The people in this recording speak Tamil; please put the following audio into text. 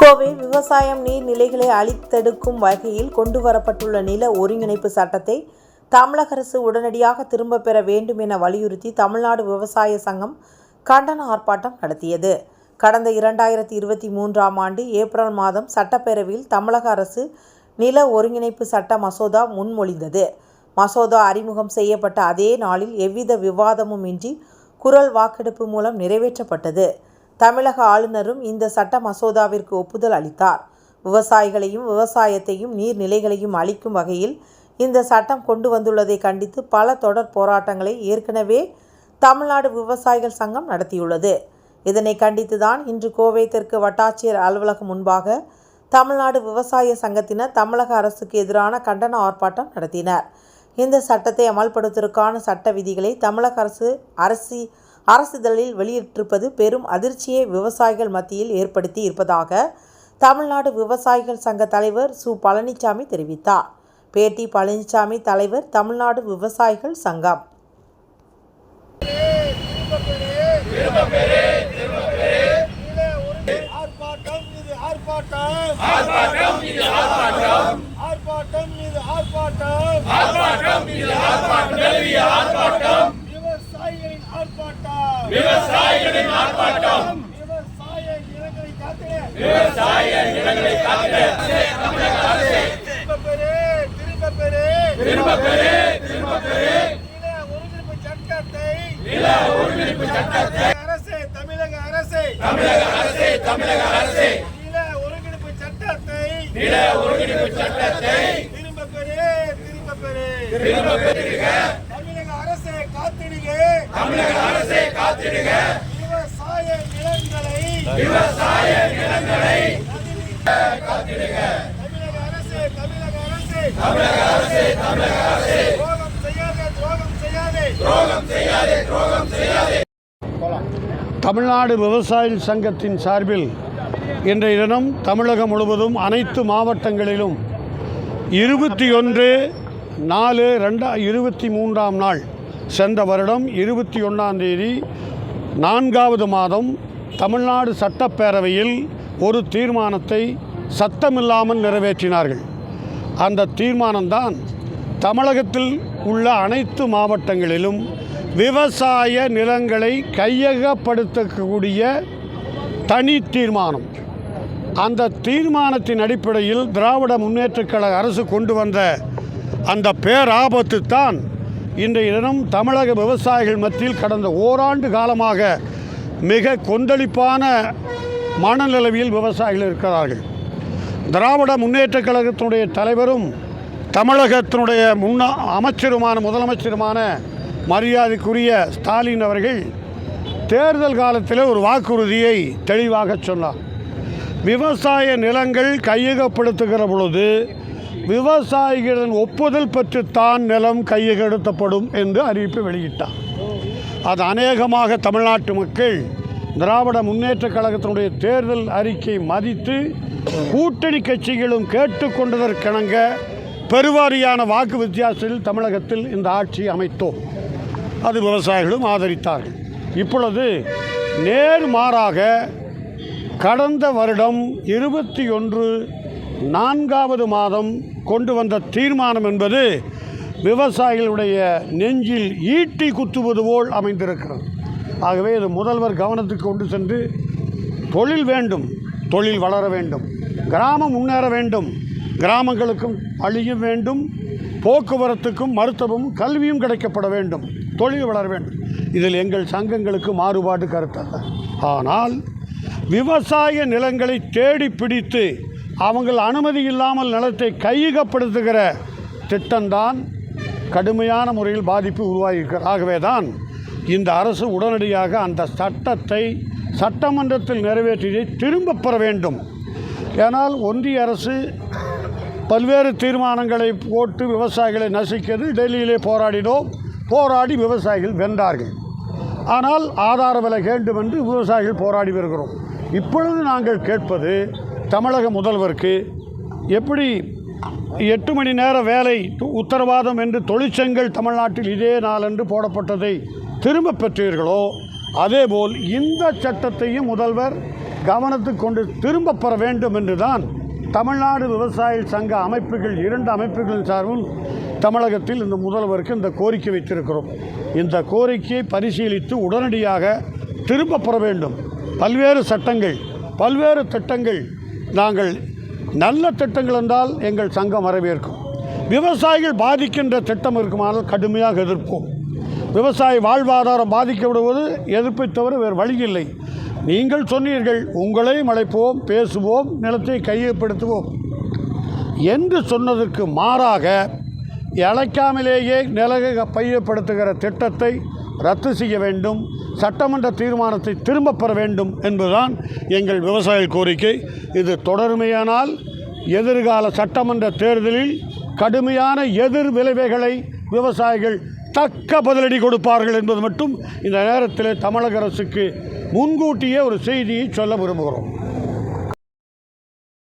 கோவை விவசாயம் நீர்நிலைகளை அழித்தெடுக்கும் வகையில் கொண்டுவரப்பட்டுள்ள நில ஒருங்கிணைப்பு சட்டத்தை தமிழக அரசு உடனடியாக திரும்பப் பெற வேண்டும் என வலியுறுத்தி தமிழ்நாடு விவசாய சங்கம் கண்டன ஆர்ப்பாட்டம் நடத்தியது. கடந்த இரண்டாயிரத்தி இருபத்தி மூன்றாம் ஆண்டு ஏப்ரல் மாதம் சட்டப்பேரவையில் தமிழக அரசு நில ஒருங்கிணைப்பு சட்ட மசோதா முன்மொழிந்தது. மசோதா அறிமுகம் செய்யப்பட்ட அதே நாளில் எவ்வித விவாதமும் இன்றி குரல் வாக்கெடுப்பு மூலம் நிறைவேற்றப்பட்டது. தமிழக ஆளுநரும் இந்த சட்ட மசோதாவிற்கு ஒப்புதல் அளித்தார். விவசாயிகளையும் விவசாயத்தையும் நீர்நிலைகளையும் அளிக்கும் வகையில் இந்த சட்டம் கொண்டு வந்துள்ளதை கண்டித்து பல தொடர் போராட்டங்களை ஏற்கனவே தமிழ்நாடு விவசாயிகள் சங்கம் நடத்தியுள்ளது. இதனை கண்டித்துதான் இன்று கோவை தெற்கு வட்டாட்சியர் அலுவலகம் முன்பாக தமிழ்நாடு விவசாய சங்கத்தினர் தமிழக அரசுக்கு எதிரான கண்டன ஆர்ப்பாட்டம் நடத்தினர். இந்த சட்டத்தை அமல்படுத்துவதற்கான சட்ட விதிகளை தமிழக அரசு அரசி அரசிதழில் வெளியிட்டிருப்பது பெரும் அதிர்ச்சியை விவசாயிகள் மத்தியில் ஏற்படுத்தி இருப்பதாக தமிழ்நாடு விவசாயிகள் சங்க தலைவர் சு. பழனிசாமி தெரிவித்தார். பேட்டி பழனிசாமி தலைவர் தமிழ்நாடு விவசாயிகள் சங்கம். ஆர்ப்பாட்டம் இது ஆர்ப்பாட்டம் ஆர்ப்பாட்டம் இது ஆர்ப்பாட்டம் ஆர்ப்பாட்டம் இது ஆர்ப்பாட்டம் ஆர்ப்பாட்டம் இது ஆர்ப்பாட்டம் ஆர்ப்பாட்டம் விவசாயிகளின் ஆர்ப்பாட்டம் விவசாயிகளின் ஆர்ப்பாட்டம். விவசாய நிலங்களை காத்திட விவசாய நிலங்களை காத்திட திரும்ப பெறு திரும்ப பெறு. திரும்ப பெறு திரும்ப பெறு ஒருங்கிணைப்பு சட்டத்தை நில ஒருங்கிணைப்பு சட்டத்தை. அரசே தமிழக அரசு தமிழக அரசு. தமிழக அரசு நில ஒருங்கிணைப்பு சட்டத்தை நில ஒருங்கிணைப்பு சட்டத்தை. திரும்ப பெறு திரும்ப பெறு. திரும்ப பெறுக. தமிழக அரசே காத்திடுக தமிழக அரசே காத்திடுக விவசாய நிலங்களை விவசாய நிலங்களை தமிழக அரசே தமிழக அரசே. தமிழக அரசே தமிழக அரசே. துரோகம் செய்யாதே துரோகம் செய்யாதே. துரோகம் செய்யாதே துரோகம் செய்யாதே. தமிழ்நாடு விவசாய சங்கத்தின் சார்பில் இன்றைய தினம் தமிழகம் முழுவதும் அனைத்து மாவட்டங்களிலும் இருபத்தி ஒன்று நாலு ரெண்டா இருபத்தி மூன்றாம் நாள் சென்ற வருடம் இருபத்தி ஒன்றாம் தேதி நான்காவது மாதம் தமிழ்நாடு சட்டப்பேரவையில் ஒரு தீர்மானத்தை சத்தமில்லாமல் நிறைவேற்றினார்கள். அந்த தீர்மானம்தான் தமிழகத்தில் உள்ள அனைத்து மாவட்டங்களிலும் விவசாய நிலங்களை கையகப்படுத்தக்கூடிய தனி தீர்மானம். அந்த தீர்மானத்தின் அடிப்படையில் திராவிட முன்னேற்றக் கழக அரசு கொண்டு வந்த அந்த பேராபத்து தான் இன்றைய தினம் தமிழக விவசாயிகள் மத்தியில் கடந்த ஓராண்டு காலமாக மிக கொந்தளிப்பான மனநிலவியில் விவசாயிகள் இருக்கிறார்கள். திராவிட முன்னேற்றக் கழகத்தினுடைய தலைவரும் தமிழகத்தினுடைய முன்னா அமைச்சருமான முதலமைச்சருமான மரியாதைக்குரிய ஸ்டாலின் அவர்கள் தேர்தல் காலத்தில் ஒரு வாக்குறுதியை தெளிவாக சொன்னார். விவசாய நிலங்கள் கையகப்படுத்துகிற பொழுது விவசாயிகளின் ஒப்புதல் பெற்றுத்தான் நிலம் கையகப்படுத்தப்படும் என்று அறிவிப்பு வெளியிட்டார். அது அநேகமாக தமிழ்நாட்டு மக்கள் திராவிட முன்னேற்றக் கழகத்தினுடைய தேர்தல் அறிக்கை மதித்து கூட்டணி கட்சிகளும் கேட்டுக்கொண்டதற்கிணங்க பெருவாரியான வாக்கு வித்தியாசத்தில் தமிழகத்தில் இந்த ஆட்சி அமைத்தோம். அது விவசாயிகளும் ஆதரித்தார்கள். இப்பொழுது நேர்மாறாக கடந்த வருடம் இருபத்தி ஒன்று நான்காவது மாதம் கொண்டு வந்த தீர்மானம் என்பது விவசாயிகளுடைய நெஞ்சில் ஈட்டி குத்துவது போல் அமைந்திருக்கிறது. ஆகவே இது முதல்வர் கவனத்துக்கு கொண்டு சென்று தொழில் வேண்டும் தொழில் வளர வேண்டும் கிராமம் முன்னேற வேண்டும் கிராமங்களுக்கும் அழியும் வேண்டும் போக்குவரத்துக்கும் மருத்துவமும் கல்வியும் கிடைக்கப்பட வேண்டும் தொழில் வளர வேண்டும். இதில் எங்கள் சங்கங்களுக்கு மாறுபாடு கருத்தல்ல. ஆனால் விவசாய நிலங்களை தேடி பிடித்து அவங்கள் அனுமதி இல்லாமல் நிலத்தை கையகப்படுத்துகிற திட்டம்தான் கடுமையான முறையில் பாதிப்பு உருவாகியிருக்கிறது. ஆகவே தான் இந்த அரசு உடனடியாக அந்த சட்டத்தை சட்டமன்றத்தில் நிறைவேற்றியதை திரும்பப் பெற வேண்டும். ஏனால் ஒன்றிய அரசு பல்வேறு தீர்மானங்களை போட்டு விவசாயிகளை நசிக்கிறது டெல்லியிலே போராடினோம் போராடி விவசாயிகள் வென்றார்கள். ஆனால் ஆதார விலை வேண்டும் என்று விவசாயிகள் போராடி வருகிறோம். இப்பொழுது நாங்கள் கேட்பது தமிழக முதல்வருக்கு எப்படி எட்டு மணி நேர வேலை து- உத்தரவாதம் என்று தொழிற்சங்கள் தமிழ்நாட்டில் இதே நாளன்று போடப்பட்டதை திரும்ப பெற்றீர்களோ அதேபோல் இந்த சட்டத்தையும் முதல்வர் கவனத்துக்கு கொண்டு திரும்பப் பெற வேண்டும் என்றுதான் தமிழ்நாடு விவசாய சங்க அமைப்புகள் இரண்டு அமைப்புகளின் சார்பும் தமிழகத்தில் இந்த முதல்வருக்கு இந்த கோரிக்கை வைத்திருக்கிறோம். இந்த கோரிக்கையை பரிசீலித்து உடனடியாக திரும்ப பெற வேண்டும். பல்வேறு சட்டங்கள் பல்வேறு திட்டங்கள் நாங்கள் நல்ல திட்டங்கள் என்றால் எங்கள் சங்கம் வரவேற்கும். விவசாயிகள் பாதிக்கின்ற திட்டம் இருக்குமானால் கடுமையாக எதிர்ப்போம். விவசாய வாழ்வாதாரம் பாதிக்கப்படுவது எதிர்ப்பை தவிர வேறு வழி இல்லை. நீங்கள் சொன்னீர்கள் உங்களையும் அழைப்போம் பேசுவோம் நிலத்தை கையப்படுத்துவோம் என்று சொன்னதற்கு மாறாக இழைக்காமலேயே நிலக கையப்படுத்துகிற திட்டத்தை ரத்து செய்ய வேண்டும் சட்டமன்ற தீர்மானத்தை திரும்பப் பெற வேண்டும் என்பதுதான் எங்கள் விவசாய கோரிக்கை. இது தொடர்மையானால் எதிர்கால சட்டமன்ற தேர்தலில் கடுமையான எதிர் விளைவுகளை விவசாயிகள் தக்க பதிலடி கொடுப்பார்கள் என்பது மட்டும் இந்த நேரத்தில் தமிழக அரசுக்கு முன்கூட்டியே ஒரு செய்தியை சொல்ல விரும்புகிறோம்.